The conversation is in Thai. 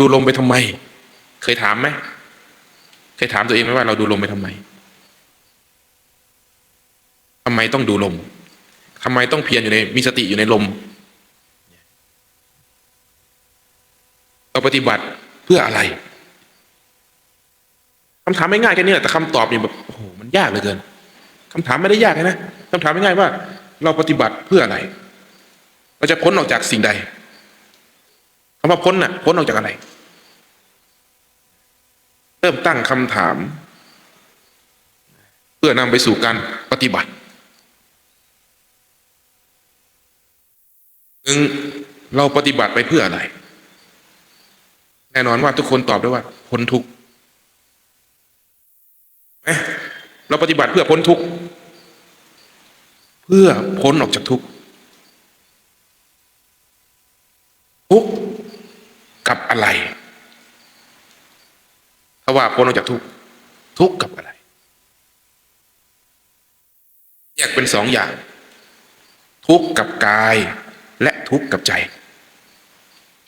ดูลมไปทำไม เคยถามไหมเคยถามตัวเองไหมว่าเราดูลมไปทำไมทำไมต้องดูลมทำไมต้องเพียรอยู่ในมีสติอยู่ในลมเราปฏิบัติเพื่ออะไรคำถามไม่ง่ายแค่นี้แหละแต่คำตอบเนี่ยแบบโอ้โหมันยากเหลือเกินคำถามไม่ได้ยากนะคำถามไม่ง่ายว่า เราปฏิบัติเพื่ออะไร เราจะพ้นออกจากสิ่งใดคำว่าพ้นน่ะพ้นออกจากอะไร เริ่มตั้งคำถาม เพื่อนำไปสู่การปฏิบัติหนึ่งเราปฏิบัติไปเพื่ออะไร แน่นอนว่าทุกคนตอบได้ว่าพ้นทุกข์เอ๊ะเราปฏิบัติเพื่อพ้นทุกข์เพื่อพ้นออกจากทุกข์ทุกข์กับอะไร ถ้าว่าพ้นออกจากทุกข์ทุกข์กับอะไร แยกเป็นสองอย่าง ทุกข์กับกายและทุกข์กับใจ